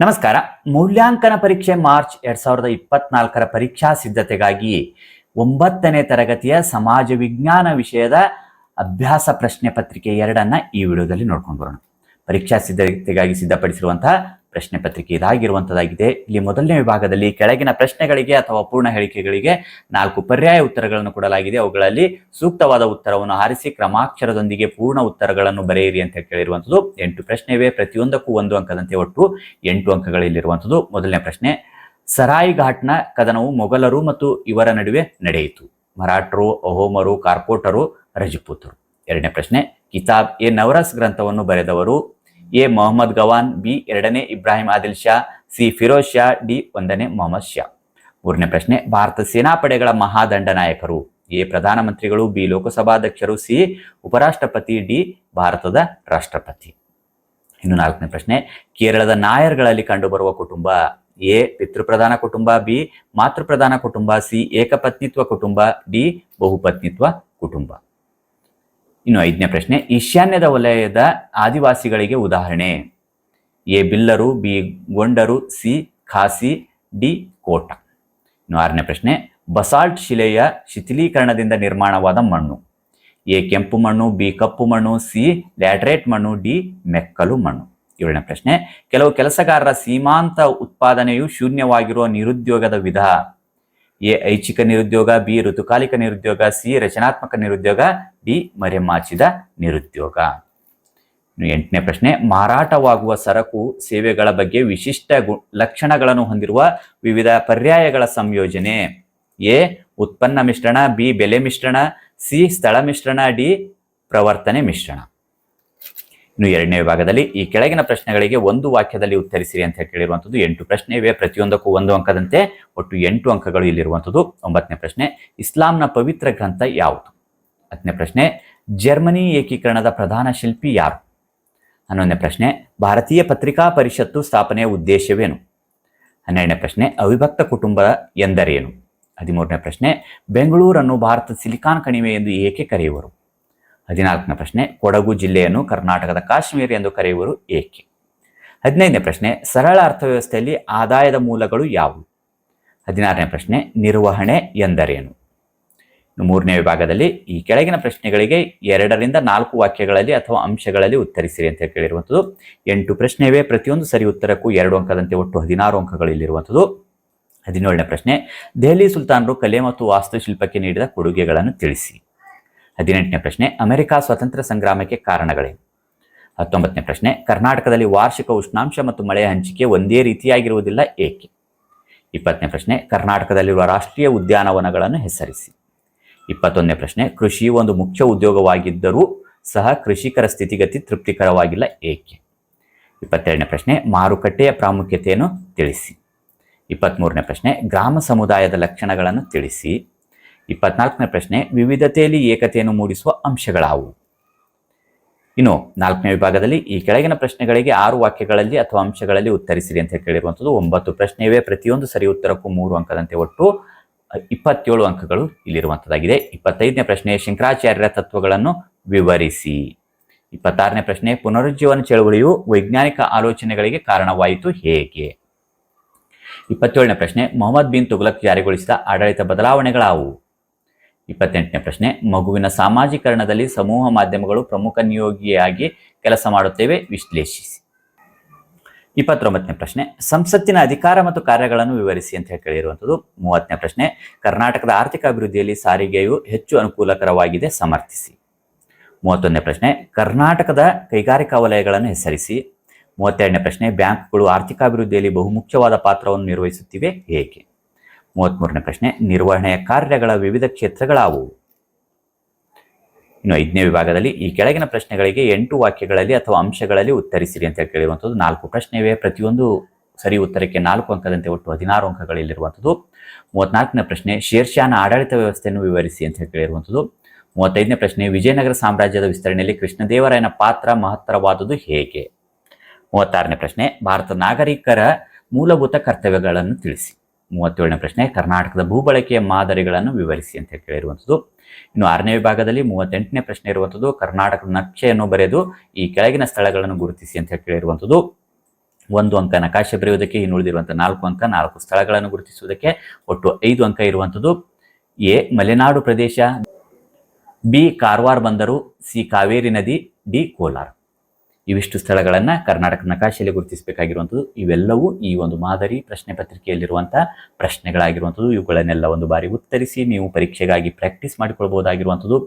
ನಮಸ್ಕಾರ. ಮೌಲ್ಯಾಂಕನ ಪರೀಕ್ಷೆ ಮಾರ್ಚ್ ಎರಡ್ ಸಾವಿರದ ಇಪ್ಪತ್ನಾಲ್ಕರ ಪರೀಕ್ಷಾ ಸಿದ್ಧತೆಗಾಗಿ ಒಂಬತ್ತನೇ ತರಗತಿಯ ಸಮಾಜ ವಿಜ್ಞಾನ ವಿಷಯದ ಅಭ್ಯಾಸ ಪ್ರಶ್ನೆ ಪತ್ರಿಕೆ ಎರಡನ್ನ ಈ ವಿಡಿಯೋದಲ್ಲಿ ನೋಡ್ಕೊಂಡು ಬರೋಣ. ಪರೀಕ್ಷಾ ಸಿದ್ಧತೆಗಾಗಿ ಸಿದ್ಧಪಡಿಸಿರುವಂತಹ ಪ್ರಶ್ನೆ ಪತ್ರಿಕೆ ಇದಾಗಿರುವಂತದ್ದಾಗಿದೆ. ಇಲ್ಲಿ ಮೊದಲನೇ ವಿಭಾಗದಲ್ಲಿ ಕೆಳಗಿನ ಪ್ರಶ್ನೆಗಳಿಗೆ ಅಥವಾ ಪೂರ್ಣ ಹೇಳಿಕೆಗಳಿಗೆ ನಾಲ್ಕು ಪರ್ಯಾಯ ಉತ್ತರಗಳನ್ನು ಕೊಡಲಾಗಿದೆ. ಅವುಗಳಲ್ಲಿ ಸೂಕ್ತವಾದ ಉತ್ತರವನ್ನು ಆರಿಸಿ ಕ್ರಮಾಕ್ಷರದೊಂದಿಗೆ ಪೂರ್ಣ ಉತ್ತರಗಳನ್ನು ಬರೆಯಿರಿ ಅಂತ ಕೇಳಿರುವಂಥದ್ದು ಎಂಟು ಪ್ರಶ್ನೆ ಇವೆ ಪ್ರತಿಯೊಂದಕ್ಕೂ ಒಂದು ಅಂಕದಂತೆ ಒಟ್ಟು ಎಂಟು ಅಂಕಗಳಲ್ಲಿರುವಂಥದ್ದು ಮೊದಲನೇ ಪ್ರಶ್ನೆ ಸರಾಯಿ ಘಾಟ್ನ ಕದನವು ಮೊಘಲರು ಮತ್ತು ಇವರ ನಡುವೆ ನಡೆಯಿತು. ಮರಾಠರು, ಅಹೋಮರು, ಕಾರ್ಪೋಟರು, ರಜಪೂತರು. ಎರಡನೇ ಪ್ರಶ್ನೆ ಕಿತಾಬ್ ಎ ನವರಸ್ ಗ್ರಂಥವನ್ನು ಬರೆದವರು ಎ ಮೊಹಮ್ಮದ್ ಗವಾನ್, ಬಿ ಎರಡನೇ ಇಬ್ರಾಹಿಂ ಆದಿಲ್ ಶಾ, ಸಿ ಫಿರೋಜ್ ಶಾ, ಡಿ ಒಂದನೇ ಮೊಹಮ್ಮದ್ ಶಾ. ಮೂರನೇ ಪ್ರಶ್ನೆ, ಭಾರತ ಸೇನಾಪಡೆಗಳ ಮಹಾದಂಡ ನಾಯಕರು, ಎ ಪ್ರಧಾನಮಂತ್ರಿಗಳು, ಬಿ ಲೋಕಸಭಾಧ್ಯಕ್ಷರು, ಸಿ ಉಪರಾಷ್ಟ್ರಪತಿ, ಡಿ ಭಾರತದ ರಾಷ್ಟ್ರಪತಿ. ಇನ್ನು ನಾಲ್ಕನೇ ಪ್ರಶ್ನೆ, ಕೇರಳದ ನಾಯರ್ಗಳಲ್ಲಿ ಕಂಡುಬರುವ ಕುಟುಂಬ, ಎ ಪಿತೃಪ್ರಧಾನ ಕುಟುಂಬ, ಬಿ ಮಾತೃಪ್ರಧಾನ ಕುಟುಂಬ, ಸಿ ಏಕಪತ್ನಿತ್ವ ಕುಟುಂಬ, ಡಿ ಬಹುಪತ್ನಿತ್ವ ಕುಟುಂಬ. ಇನ್ನು ಐದನೇ ಪ್ರಶ್ನೆ, ಈಶಾನ್ಯದ ವಲಯದ ಆದಿವಾಸಿಗಳಿಗೆ ಉದಾಹರಣೆ. ಎ, ಬಿಲ್ಲರು, ಬಿ, ಗೊಂಡರು, ಸಿ, ಖಾಸಿ, ಡಿ, ಕೋಟ. ಇನ್ನು ಆರನೇ ಪ್ರಶ್ನೆ, ಬಸಾಲ್ಟ್ ಶಿಲೆಯ ಶಿಥಿಲೀಕರಣದಿಂದ ನಿರ್ಮಾಣವಾದ ಮಣ್ಣು. ಎ, ಕೆಂಪು ಮಣ್ಣು, ಬಿ, ಕಪ್ಪು ಮಣ್ಣು, ಸಿ, ಲ್ಯಾಟ್ರೇಟ್ ಮಣ್ಣು, ಡಿ, ಮೆಕ್ಕಲು ಮಣ್ಣು. ಏಳನೇ ಪ್ರಶ್ನೆ, ಕೆಲವು ಕೆಲಸಗಾರರ ಸೀಮಾಂತ ಉತ್ಪಾದನೆಯು ಶೂನ್ಯವಾಗಿರುವ ನಿರುದ್ಯೋಗದ ವಿಧ. ಎ, ಐಚ್ಛಿಕ ನಿರುದ್ಯೋಗ, ಬಿ, ಋತುಕಾಲಿಕ ನಿರುದ್ಯೋಗ, ಸಿ, ರಚನಾತ್ಮಕ ನಿರುದ್ಯೋಗ, ಡಿ, ಮರೆಮಾಚಿದ ನಿರುದ್ಯೋಗ. ಎಂಟನೇ ಪ್ರಶ್ನೆ, ಮಾರಾಟವಾಗುವ ಸರಕು ಸೇವೆಗಳ ಬಗ್ಗೆ ವಿಶಿಷ್ಟ ಲಕ್ಷಣಗಳನ್ನು ಹೊಂದಿರುವ ವಿವಿಧ ಪರ್ಯಾಯಗಳ ಸಂಯೋಜನೆ. ಎ, ಉತ್ಪನ್ನ ಮಿಶ್ರಣ, ಬಿ, ಬೆಲೆ ಮಿಶ್ರಣ, ಸಿ, ಸ್ಥಳ ಮಿಶ್ರಣ, ಡಿ, ಪ್ರವರ್ತನೆ ಮಿಶ್ರಣ. ಇನ್ನು ಎರಡನೇ ವಿಭಾಗದಲ್ಲಿ ಈ ಕೆಳಗಿನ ಪ್ರಶ್ನೆಗಳಿಗೆ ಒಂದು ವಾಕ್ಯದಲ್ಲಿ ಉತ್ತರಿಸಿರಿ ಅಂತ ಕೇಳಿರುವಂಥದ್ದು ಎಂಟು ಪ್ರಶ್ನೆ ಇವೆ ಪ್ರತಿಯೊಂದಕ್ಕೂ ಒಂದು ಅಂಕದಂತೆ ಒಟ್ಟು ಎಂಟು ಅಂಕಗಳು ಇಲ್ಲಿರುವಂಥದ್ದು. ಒಂಬತ್ತನೇ ಪ್ರಶ್ನೆ, ಇಸ್ಲಾಂನ ಪವಿತ್ರ ಗ್ರಂಥ ಯಾವುದು? ಹತ್ತನೇ ಪ್ರಶ್ನೆ, ಜರ್ಮನಿ ಏಕೀಕರಣದ ಪ್ರಧಾನ ಶಿಲ್ಪಿ ಯಾರು? ಹನ್ನೊಂದನೇ ಪ್ರಶ್ನೆ, ಭಾರತೀಯ ಪತ್ರಿಕಾ ಪರಿಷತ್ತು ಸ್ಥಾಪನೆಯ ಉದ್ದೇಶವೇನು? ಹನ್ನೆರಡನೇ ಪ್ರಶ್ನೆ, ಅವಿಭಕ್ತ ಕುಟುಂಬ ಎಂದರೇನು? ಹದಿಮೂರನೇ ಪ್ರಶ್ನೆ, ಬೆಂಗಳೂರನ್ನು ಭಾರತದ ಸಿಲಿಕಾನ್ ಕಣಿವೆ ಎಂದು ಏಕೆ ಕರೆಯುವರು? ಹದಿನಾಲ್ಕನೇ ಪ್ರಶ್ನೆ, ಕೊಡಗು ಜಿಲ್ಲೆಯನ್ನು ಕರ್ನಾಟಕದ ಕಾಶ್ಮೀರ ಎಂದು ಕರೆಯುವರು ಏಕೆ? ಹದಿನೈದನೇ ಪ್ರಶ್ನೆ, ಸರಳ ಅರ್ಥವ್ಯವಸ್ಥೆಯಲ್ಲಿ ಆದಾಯದ ಮೂಲಗಳು ಯಾವುವು? ಹದಿನಾರನೇ ಪ್ರಶ್ನೆ, ನಿರ್ವಹಣೆ ಎಂದರೇನು? ಮೂರನೇ ವಿಭಾಗದಲ್ಲಿ ಈ ಕೆಳಗಿನ ಪ್ರಶ್ನೆಗಳಿಗೆ ಎರಡರಿಂದ ನಾಲ್ಕು ವಾಕ್ಯಗಳಲ್ಲಿ ಅಥವಾ ಅಂಶಗಳಲ್ಲಿ ಉತ್ತರಿಸಿರಿ ಅಂತ ಕೇಳಿರುವಂಥದ್ದು. ಎಂಟು ಪ್ರಶ್ನೆಯವೇ ಪ್ರತಿಯೊಂದು ಸರಿ ಉತ್ತರಕ್ಕೂ ಎರಡು ಅಂಕದಂತೆ ಒಟ್ಟು ಹದಿನಾರು ಅಂಕಗಳಲ್ಲಿರುವಂಥದ್ದು ಹದಿನೇಳನೇ ಪ್ರಶ್ನೆ, ದೆಹಲಿ ಸುಲ್ತಾನರು ಕಲೆ ಮತ್ತು ವಾಸ್ತುಶಿಲ್ಪಕ್ಕೆ ನೀಡಿದ ಕೊಡುಗೆಗಳನ್ನು ತಿಳಿಸಿ. ಹದಿನೆಂಟನೇ ಪ್ರಶ್ನೆ, ಅಮೆರಿಕ ಸ್ವಾತಂತ್ರ್ಯ ಸಂಗ್ರಾಮಕ್ಕೆ ಕಾರಣಗಳೇನು ಹತ್ತೊಂಬತ್ತನೇ ಪ್ರಶ್ನೆ, ಕರ್ನಾಟಕದಲ್ಲಿ ವಾರ್ಷಿಕ ಉಷ್ಣಾಂಶ ಮತ್ತು ಮಳೆಯ ಹಂಚಿಕೆ ಒಂದೇ ರೀತಿಯಾಗಿರುವುದಿಲ್ಲ ಏಕೆ? ಇಪ್ಪತ್ತನೇ ಪ್ರಶ್ನೆ, ಕರ್ನಾಟಕದಲ್ಲಿರುವ ರಾಷ್ಟ್ರೀಯ ಉದ್ಯಾನವನಗಳನ್ನು ಹೆಸರಿಸಿ. ಇಪ್ಪತ್ತೊಂದನೇ ಪ್ರಶ್ನೆ, ಕೃಷಿ ಒಂದು ಮುಖ್ಯ ಉದ್ಯೋಗವಾಗಿದ್ದರೂ ಸಹ ಕೃಷಿಕರ ಸ್ಥಿತಿಗತಿ ತೃಪ್ತಿಕರವಾಗಿಲ್ಲ ಏಕೆ? ಇಪ್ಪತ್ತೆರಡನೇ ಪ್ರಶ್ನೆ, ಮಾರುಕಟ್ಟೆಯ ಪ್ರಾಮುಖ್ಯತೆಯನ್ನು ತಿಳಿಸಿ. ಇಪ್ಪತ್ತ್ಮೂರನೇ ಪ್ರಶ್ನೆ, ಗ್ರಾಮ ಸಮುದಾಯದ ಲಕ್ಷಣಗಳನ್ನು ತಿಳಿಸಿ. ಇಪ್ಪತ್ನಾಲ್ಕನೇ ಪ್ರಶ್ನೆ, ವಿವಿಧತೆಯಲ್ಲಿ ಏಕತೆಯನ್ನು ಮೂಡಿಸುವ ಅಂಶಗಳಾವು? ಇನ್ನು ನಾಲ್ಕನೇ ವಿಭಾಗದಲ್ಲಿ ಈ ಕೆಳಗಿನ ಪ್ರಶ್ನೆಗಳಿಗೆ ಆರು ವಾಕ್ಯಗಳಲ್ಲಿ ಅಥವಾ ಅಂಶಗಳಲ್ಲಿ ಉತ್ತರಿಸಿರಿ ಅಂತ ಕೇಳಿರುವಂಥದ್ದು ಒಂಬತ್ತು ಪ್ರಶ್ನೆ ಪ್ರತಿಯೊಂದು ಸರಿ ಉತ್ತರಕ್ಕೂ ಮೂರು ಅಂಕದಂತೆ ಒಟ್ಟು ಇಪ್ಪತ್ತೇಳು ಅಂಕಗಳು ಇಲ್ಲಿರುವಂಥದ್ದಾಗಿದೆ. ಇಪ್ಪತ್ತೈದನೇ ಪ್ರಶ್ನೆ, ಶಂಕರಾಚಾರ್ಯರ ತತ್ವಗಳನ್ನು ವಿವರಿಸಿ. ಇಪ್ಪತ್ತಾರನೇ ಪ್ರಶ್ನೆ, ಪುನರುಜ್ಜೀವನ ಚಳವಳಿಯು ವೈಜ್ಞಾನಿಕ ಆಲೋಚನೆಗಳಿಗೆ ಕಾರಣವಾಯಿತು ಹೇಗೆ? ಇಪ್ಪತ್ತೇಳನೇ ಪ್ರಶ್ನೆ, ಮೊಹಮ್ಮದ್ ಬಿನ್ ತುಘಲಕ್ ಜಾರಿಗೊಳಿಸಿದ ಆಡಳಿತ ಬದಲಾವಣೆಗಳಾವುವು ಇಪ್ಪತ್ತೆಂಟನೇ ಪ್ರಶ್ನೆ, ಮಗುವಿನ ಸಾಮಾಜೀಕರಣದಲ್ಲಿ ಸಮೂಹ ಮಾಧ್ಯಮಗಳು ಪ್ರಮುಖ ನಿಯೋಗಿಯಾಗಿ ಕೆಲಸ ಮಾಡುತ್ತೇವೆ, ವಿಶ್ಲೇಷಿಸಿ. ಇಪ್ಪತ್ತೊಂಬತ್ತನೇ ಪ್ರಶ್ನೆ, ಸಂಸತ್ತಿನ ಅಧಿಕಾರ ಮತ್ತು ಕಾರ್ಯಗಳನ್ನು ವಿವರಿಸಿ ಅಂತ ಹೇಳಿ ಕೇಳಿರುವಂಥದ್ದು. ಮೂವತ್ತನೇ ಪ್ರಶ್ನೆ, ಕರ್ನಾಟಕದ ಆರ್ಥಿಕ ಅಭಿವೃದ್ಧಿಯಲ್ಲಿ ಸಾರಿಗೆಯು ಹೆಚ್ಚು ಅನುಕೂಲಕರವಾಗಿದೆ, ಸಮರ್ಥಿಸಿ. ಮೂವತ್ತೊಂದನೇ ಪ್ರಶ್ನೆ, ಕರ್ನಾಟಕದ ಕೈಗಾರಿಕಾ ವಲಯಗಳನ್ನು ಹೆಸರಿಸಿ. ಮೂವತ್ತೆರಡನೇ ಪ್ರಶ್ನೆ, ಬ್ಯಾಂಕ್ಗಳು ಆರ್ಥಿಕಾಭಿವೃದ್ಧಿಯಲ್ಲಿ ಬಹುಮುಖ್ಯವಾದ ಪಾತ್ರವನ್ನು ನಿರ್ವಹಿಸುತ್ತಿವೆ ಹೇಗೆ ಮೂವತ್ತ್ಮೂರನೇ ಪ್ರಶ್ನೆ, ನಿರ್ವಹಣೆಯ ಕಾರ್ಯಗಳ ವಿವಿಧ ಕ್ಷೇತ್ರಗಳಾವುವು? ಇನ್ನು ಐದನೇ ವಿಭಾಗದಲ್ಲಿ ಈ ಕೆಳಗಿನ ಪ್ರಶ್ನೆಗಳಿಗೆ ಎಂಟು ವಾಕ್ಯಗಳಲ್ಲಿ ಅಥವಾ ಅಂಶಗಳಲ್ಲಿ ಉತ್ತರಿಸಿರಿ ಅಂತ ಕೇಳಿರುವಂಥದ್ದು ನಾಲ್ಕು ಪ್ರಶ್ನೆ ಪ್ರತಿಯೊಂದು ಸರಿ ಉತ್ತರಕ್ಕೆ ನಾಲ್ಕು ಅಂಕದಂತೆ ಒಟ್ಟು ಹದಿನಾರು ಅಂಕಗಳಲ್ಲಿರುವಂಥದ್ದು. ಮೂವತ್ನಾಲ್ಕನೇ ಪ್ರಶ್ನೆ, ಶೇರ್ಷಾನ ಆಡಳಿತ ವ್ಯವಸ್ಥೆಯನ್ನು ವಿವರಿಸಿ ಅಂತ ಕೇಳಿರುವಂಥದ್ದು. ಮೂವತ್ತೈದನೇ ಪ್ರಶ್ನೆ, ವಿಜಯನಗರ ಸಾಮ್ರಾಜ್ಯದ ವಿಸ್ತರಣೆಯಲ್ಲಿ ಕೃಷ್ಣದೇವರಾಯನ ಪಾತ್ರ ಮಹತ್ತರವಾದುದು ಹೇಗೆ? ಮೂವತ್ತಾರನೇ ಪ್ರಶ್ನೆ, ಭಾರತ ನಾಗರಿಕರ ಮೂಲಭೂತ ಕರ್ತವ್ಯಗಳನ್ನು ತಿಳಿಸಿ. ಮೂವತ್ತೇಳನೇ ಪ್ರಶ್ನೆ, ಕರ್ನಾಟಕದ ಭೂಬಳಕೆಯ ಮಾದರಿಗಳನ್ನು ವಿವರಿಸಿ ಅಂತ ಕೇಳಿರುವಂಥದ್ದು. ಇನ್ನು ಆರನೇ ವಿಭಾಗದಲ್ಲಿ ಮೂವತ್ತೆಂಟನೇ ಪ್ರಶ್ನೆ ಇರುವಂಥದ್ದು, ಕರ್ನಾಟಕದ ನಕ್ಷೆಯನ್ನು ಬರೆದು ಈ ಕೆಳಗಿನ ಸ್ಥಳಗಳನ್ನು ಗುರುತಿಸಿ ಅಂತ ಕೇಳಿರುವಂಥದ್ದು. ಒಂದು ಅಂಕ ನಕಾಶೆ ಬರೆಯುವುದಕ್ಕೆ, ಇನ್ನು ಉಳಿದಿರುವಂತಹ ನಾಲ್ಕು ಅಂಕ ನಾಲ್ಕು ಸ್ಥಳಗಳನ್ನು ಗುರುತಿಸುವುದಕ್ಕೆ ಒಟ್ಟು ಐದು ಅಂಕ ಇರುವಂಥದ್ದು. A, Malenadu Pradesh, B, Karwar ಬಂದರು, ಸಿ, ಕಾವೇರಿ ನದಿ, ಡಿ, ಕೋಲಾರ. ಇವಿಷ್ಟು ಸ್ಥಳಗಳನ್ನು ಕರ್ನಾಟಕ ನಕಾಶೆಯಲ್ಲಿ ಗುರುತಿಸಬೇಕಾಗಿರುವಂಥದ್ದು. ಇವೆಲ್ಲವೂ ಈ ಒಂದು ಮಾದರಿ ಪ್ರಶ್ನೆ ಪತ್ರಿಕೆಯಲ್ಲಿರುವಂಥ ಪ್ರಶ್ನೆಗಳಾಗಿರುವಂಥದ್ದು. ಇವುಗಳನ್ನೆಲ್ಲ ಒಂದು ಬಾರಿ ಉತ್ತರಿಸಿ ನೀವು ಪರೀಕ್ಷೆಗಾಗಿ ಪ್ರಾಕ್ಟೀಸ್ ಮಾಡಿಕೊಳ್ಬಹುದಾಗಿರುವಂಥದ್ದು.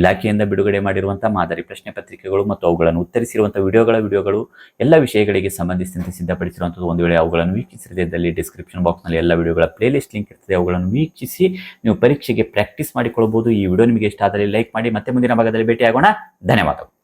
ಇಲಾಖೆಯಿಂದ ಬಿಡುಗಡೆ ಮಾಡಿರುವಂಥ ಮಾದರಿ ಪ್ರಶ್ನೆ ಪತ್ರಿಕೆಗಳು ಮತ್ತು ಅವುಗಳನ್ನು ಉತ್ತರಿಸಿರುವಂಥ ವಿಡಿಯೋಗಳ ವಿಡಿಯೋಗಳು, ಎಲ್ಲ ವಿಷಯಗಳಿಗೆ ಸಂಬಂಧಿಸಿದಂತೆ ಸಿದ್ಧಪಡಿಸಿರುವಂಥದ್ದು. ಒಂದು ವೇಳೆ ಅವುಗಳನ್ನು ವೀಕ್ಷಿಸಿದಲ್ಲಿ ಡಿಸ್ಕ್ರಿಪ್ಷನ್ ಬಾಕ್ಸ್ನಲ್ಲಿ ಎಲ್ಲ ವಿಡಿಯೋಗಳ ಪ್ಲೇಲಿಸ್ಟ್ ಲಿಂಕ್ ಇರ್ತದೆ. ಅವುಗಳನ್ನು ವೀಕ್ಷಿಸಿ ನೀವು ಪರೀಕ್ಷೆಗೆ ಪ್ರಾಕ್ಟೀಸ್ ಮಾಡಿಕೊಳ್ಳಬಹುದು ಈ ವಿಡಿಯೋ ನಿಮಗೆ ಇಷ್ಟ ಆದರೆ ಲೈಕ್ ಮಾಡಿ ಮತ್ತೆ ಮುಂದಿನ ಭಾಗದಲ್ಲಿ ಭೇಟಿಯಾಗೋಣ. ಧನ್ಯವಾದಗಳು.